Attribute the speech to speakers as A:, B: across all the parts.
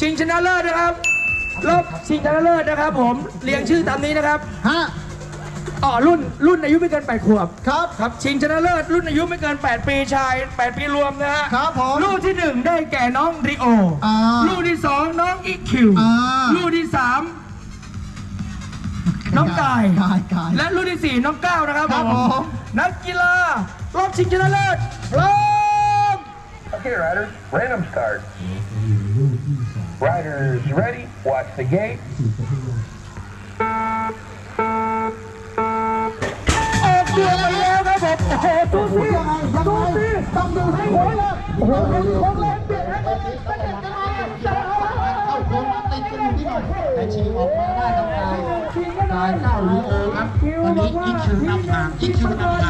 A: ชิงชนะเลิศนะครับรอบชิงชนะเลิศนะครับ ผมเรียงชื่อตามนี้นะครับ
B: ฮะ
A: อ๋อรุ่นรุ่นอายุไม่เกิน8ขวบ
B: ครับ
A: ครับชิงชนะเลิศรุ่นอายุไม่เกิน 8 ปีชาย 8 ปีรวมนะฮะ
B: ครับผม
A: ลูกที่หนึ่งได้แก่น้องริโอ
B: อ่า
A: ลูกที่สองน้องอีคิว
B: อ่า
A: ลูกที่สามน้องกาย
B: กายกาย
A: และรุ่นที่สี่น้องก้าวนะครับ
B: ครับผม
A: นักกีฬารอบชิงชนะเลิศพร้อม
C: Okay, riders, random start. Riders ready, watch the gate.
A: ออกตัวไปแล้วครับผมโอ้โหดูสิ
B: ยังไงยังไงต้องดูให้หัวเลยโอ้โหโค้งเลยเปลี่ยนให้มันเป็นเด็กกันมาเข้าโค้งติดกันอยู่ที่หน่อยแต่ฉีออกมาได้ทำลายกายเข้าหรือโอครับตอนนี้อีคิวนำทาง อีคิวนำ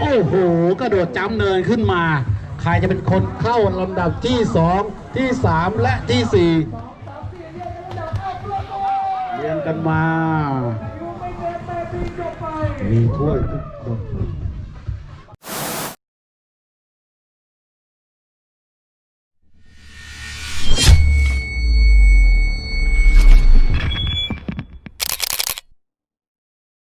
B: โอ้โหกระโดดจ้ำเนินขึ้นมา ใครจะเป็นคนเข้าลำดับที่ 2 ที่ 3 และที่ 4 เรียงกันมา มีถ้วยทุกคน